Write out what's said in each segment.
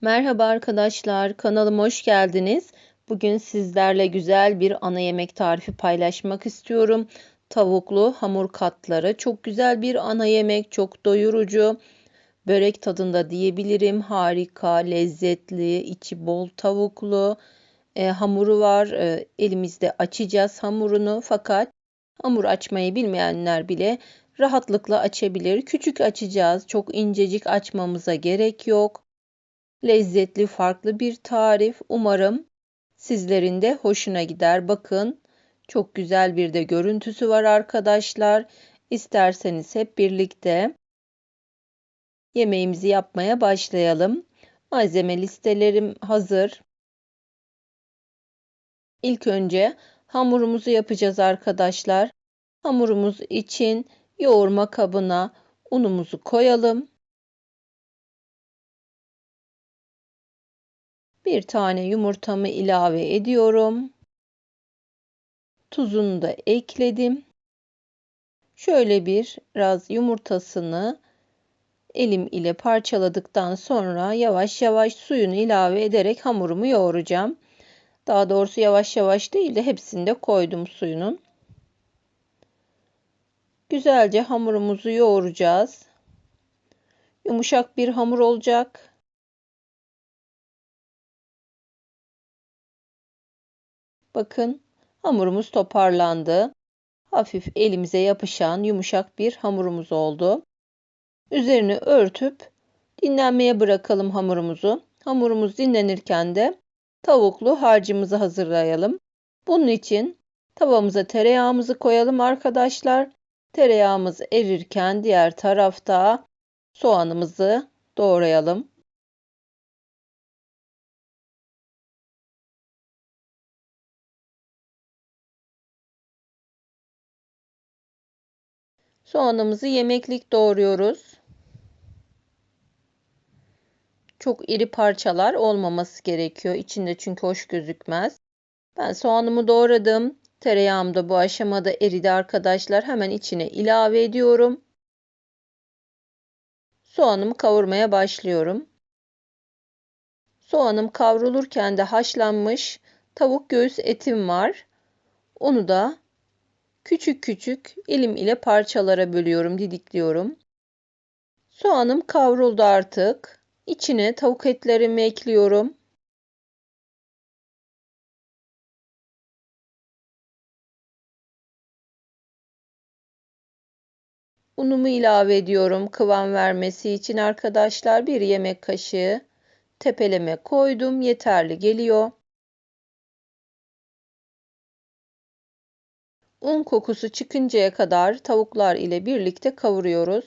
Merhaba arkadaşlar, kanalıma hoş geldiniz. Bugün sizlerle güzel bir ana yemek tarifi paylaşmak istiyorum. Tavuklu hamur katları. Çok güzel bir ana yemek, çok doyurucu. Börek tadında diyebilirim. Harika, lezzetli, içi bol tavuklu. E, hamuru var. E, elimizde açacağız hamurunu. Fakat hamur açmayı bilmeyenler bile rahatlıkla açabilir. Küçük açacağız. Çok incecik açmamıza gerek yok lezzetli farklı bir tarif. Umarım sizlerin de hoşuna gider. Bakın çok güzel bir de görüntüsü var arkadaşlar. İsterseniz hep birlikte yemeğimizi yapmaya başlayalım. Malzeme listelerim hazır. İlk önce hamurumuzu yapacağız arkadaşlar. Hamurumuz için yoğurma kabına unumuzu koyalım. Bir tane yumurtamı ilave ediyorum. Tuzunu da ekledim. Şöyle bir biraz yumurtasını elim ile parçaladıktan sonra yavaş yavaş suyunu ilave ederek hamurumu yoğuracağım. Daha doğrusu yavaş yavaş değil de hepsini de koydum suyunun. Güzelce hamurumuzu yoğuracağız. Yumuşak bir hamur olacak. Bakın hamurumuz toparlandı. Hafif elimize yapışan yumuşak bir hamurumuz oldu. Üzerini örtüp dinlenmeye bırakalım hamurumuzu. Hamurumuz dinlenirken de tavuklu harcımızı hazırlayalım. Bunun için tavamıza tereyağımızı koyalım arkadaşlar. Tereyağımız erirken diğer tarafta soğanımızı doğrayalım. Soğanımızı yemeklik doğruyoruz. Çok iri parçalar olmaması gerekiyor. İçinde çünkü hoş gözükmez. Ben soğanımı doğradım. Tereyağım da bu aşamada eridi arkadaşlar. Hemen içine ilave ediyorum. Soğanımı kavurmaya başlıyorum. Soğanım kavrulurken de haşlanmış tavuk göğüs etim var. Onu da Küçük küçük elim ile parçalara bölüyorum, didikliyorum. Soğanım kavruldu artık. İçine tavuk etlerimi ekliyorum. Unumu ilave ediyorum kıvam vermesi için arkadaşlar. Bir yemek kaşığı tepeleme koydum. Yeterli geliyor. Un kokusu çıkıncaya kadar tavuklar ile birlikte kavuruyoruz.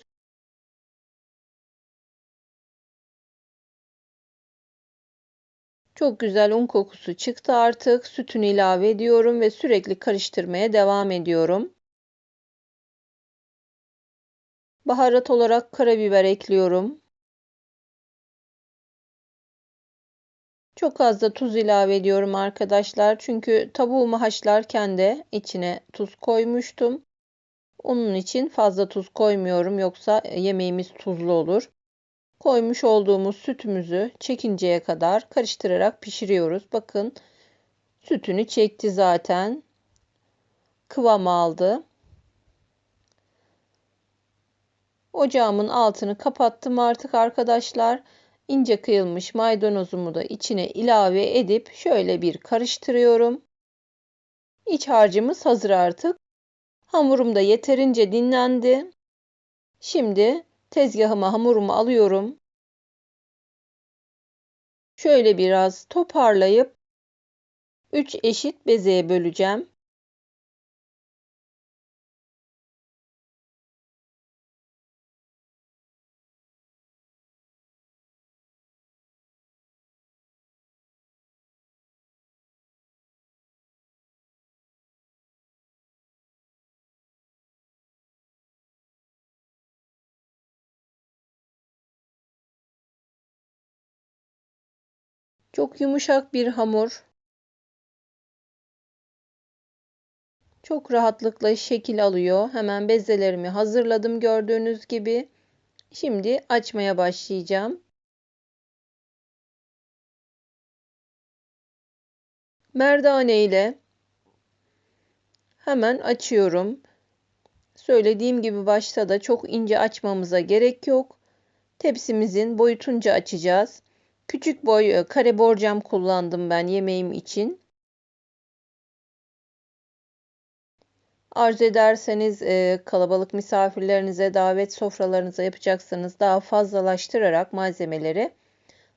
Çok güzel un kokusu çıktı artık. Sütünü ilave ediyorum ve sürekli karıştırmaya devam ediyorum. Baharat olarak karabiber ekliyorum. Çok az da tuz ilave ediyorum arkadaşlar. Çünkü tavuğumu haşlarken de içine tuz koymuştum. Onun için fazla tuz koymuyorum yoksa yemeğimiz tuzlu olur. Koymuş olduğumuz sütümüzü çekinceye kadar karıştırarak pişiriyoruz. Bakın sütünü çekti zaten. Kıvam aldı. Ocağımın altını kapattım artık arkadaşlar ince kıyılmış maydanozumu da içine ilave edip şöyle bir karıştırıyorum. İç harcımız hazır artık. Hamurum da yeterince dinlendi. Şimdi tezgahıma hamurumu alıyorum. Şöyle biraz toparlayıp 3 eşit bezeye böleceğim. Çok yumuşak bir hamur. Çok rahatlıkla şekil alıyor. Hemen bezelerimi hazırladım gördüğünüz gibi. Şimdi açmaya başlayacağım. Merdane ile hemen açıyorum. Söylediğim gibi başta da çok ince açmamıza gerek yok. Tepsimizin boyutunca açacağız. Küçük boy e, kare borcam kullandım ben yemeğim için. Arzu ederseniz e, kalabalık misafirlerinize, davet sofralarınıza yapacaksanız daha fazlalaştırarak malzemeleri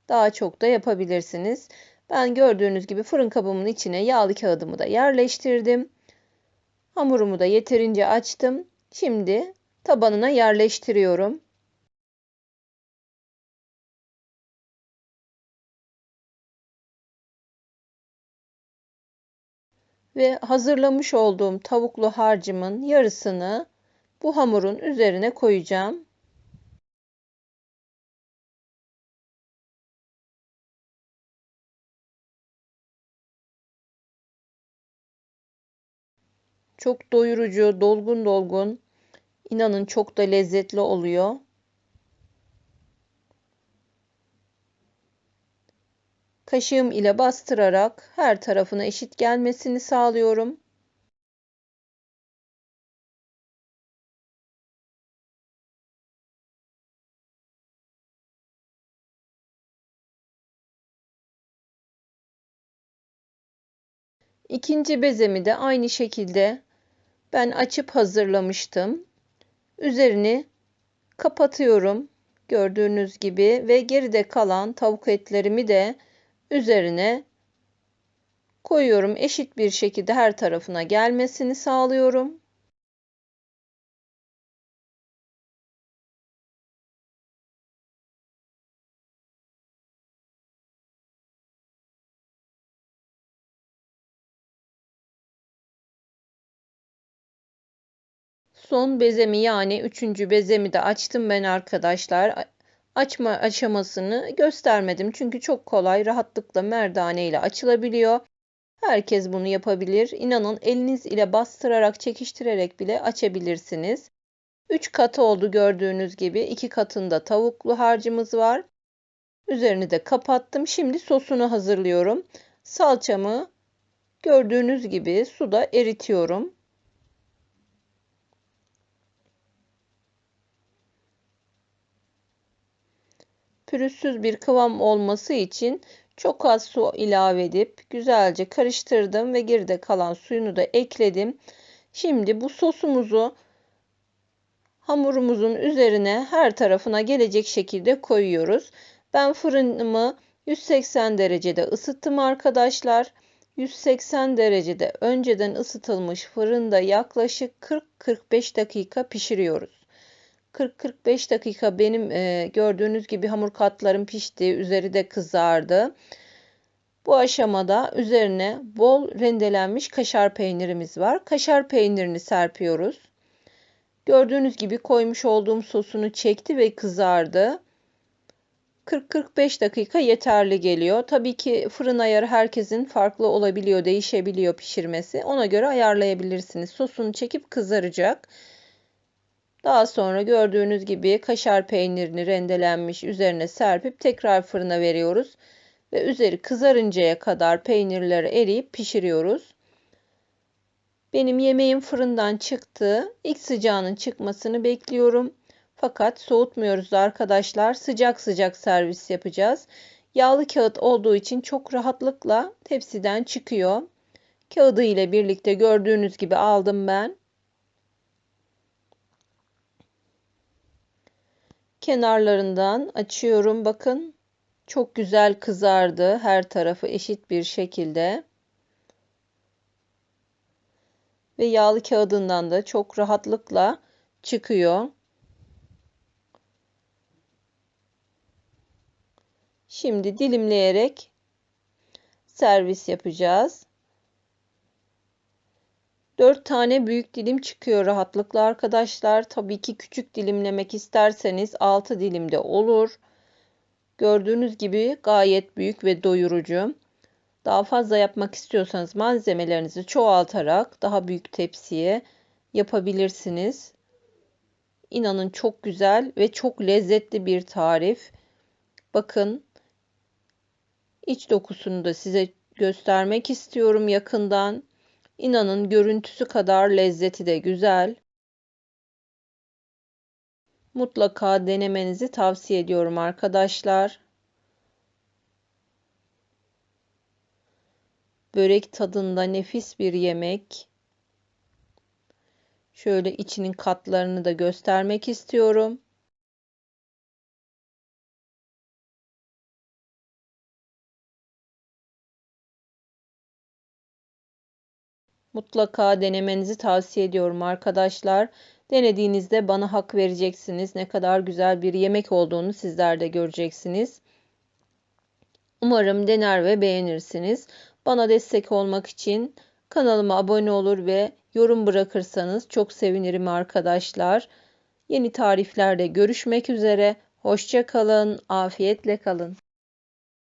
daha çok da yapabilirsiniz. Ben gördüğünüz gibi fırın kabımın içine yağlı kağıdımı da yerleştirdim. Hamurumu da yeterince açtım. Şimdi tabanına yerleştiriyorum. Ve hazırlamış olduğum tavuklu harcımın yarısını bu hamurun üzerine koyacağım. Çok doyurucu, dolgun dolgun. İnanın çok da lezzetli oluyor. Kaşığım ile bastırarak her tarafına eşit gelmesini sağlıyorum. İkinci bezemi de aynı şekilde ben açıp hazırlamıştım. Üzerini kapatıyorum. Gördüğünüz gibi ve geride kalan tavuk etlerimi de üzerine koyuyorum. Eşit bir şekilde her tarafına gelmesini sağlıyorum. Son bezemi yani üçüncü bezemi de açtım ben arkadaşlar. Açma aşamasını göstermedim çünkü çok kolay rahatlıkla merdane ile açılabiliyor. Herkes bunu yapabilir. İnanın eliniz ile bastırarak çekiştirerek bile açabilirsiniz. 3 katı oldu gördüğünüz gibi. 2 katında tavuklu harcımız var. Üzerini de kapattım. Şimdi sosunu hazırlıyorum. Salçamı gördüğünüz gibi suda eritiyorum. Pürüzsüz bir kıvam olması için çok az su ilave edip güzelce karıştırdım ve geride kalan suyunu da ekledim. Şimdi bu sosumuzu hamurumuzun üzerine her tarafına gelecek şekilde koyuyoruz. Ben fırınımı 180 derecede ısıttım arkadaşlar. 180 derecede önceden ısıtılmış fırında yaklaşık 40-45 dakika pişiriyoruz. 40-45 dakika benim e, gördüğünüz gibi hamur katlarım pişti. Üzeri de kızardı. Bu aşamada üzerine bol rendelenmiş kaşar peynirimiz var. Kaşar peynirini serpiyoruz. Gördüğünüz gibi koymuş olduğum sosunu çekti ve kızardı. 40-45 dakika yeterli geliyor. Tabii ki fırın ayarı herkesin farklı olabiliyor, değişebiliyor pişirmesi. Ona göre ayarlayabilirsiniz. Sosunu çekip kızaracak. Daha sonra gördüğünüz gibi kaşar peynirini rendelenmiş üzerine serpip tekrar fırına veriyoruz. Ve üzeri kızarıncaya kadar peynirleri eriyip pişiriyoruz. Benim yemeğim fırından çıktı. İlk sıcağının çıkmasını bekliyorum. Fakat soğutmuyoruz arkadaşlar. Sıcak sıcak servis yapacağız. Yağlı kağıt olduğu için çok rahatlıkla tepsiden çıkıyor. Kağıdı ile birlikte gördüğünüz gibi aldım ben. Kenarlarından açıyorum. Bakın çok güzel kızardı. Her tarafı eşit bir şekilde. Ve yağlı kağıdından da çok rahatlıkla çıkıyor. Şimdi dilimleyerek servis yapacağız. 4 tane büyük dilim çıkıyor rahatlıkla arkadaşlar. Tabii ki küçük dilimlemek isterseniz 6 dilimde olur. Gördüğünüz gibi gayet büyük ve doyurucu. Daha fazla yapmak istiyorsanız malzemelerinizi çoğaltarak daha büyük tepsiye yapabilirsiniz. İnanın çok güzel ve çok lezzetli bir tarif. Bakın iç dokusunu da size göstermek istiyorum yakından. İnanın görüntüsü kadar lezzeti de güzel. Mutlaka denemenizi tavsiye ediyorum arkadaşlar. Börek tadında nefis bir yemek. Şöyle içinin katlarını da göstermek istiyorum. Mutlaka denemenizi tavsiye ediyorum arkadaşlar. Denediğinizde bana hak vereceksiniz. Ne kadar güzel bir yemek olduğunu sizler de göreceksiniz. Umarım dener ve beğenirsiniz. Bana destek olmak için kanalıma abone olur ve yorum bırakırsanız çok sevinirim arkadaşlar. Yeni tariflerde görüşmek üzere. Hoşça kalın, afiyetle kalın.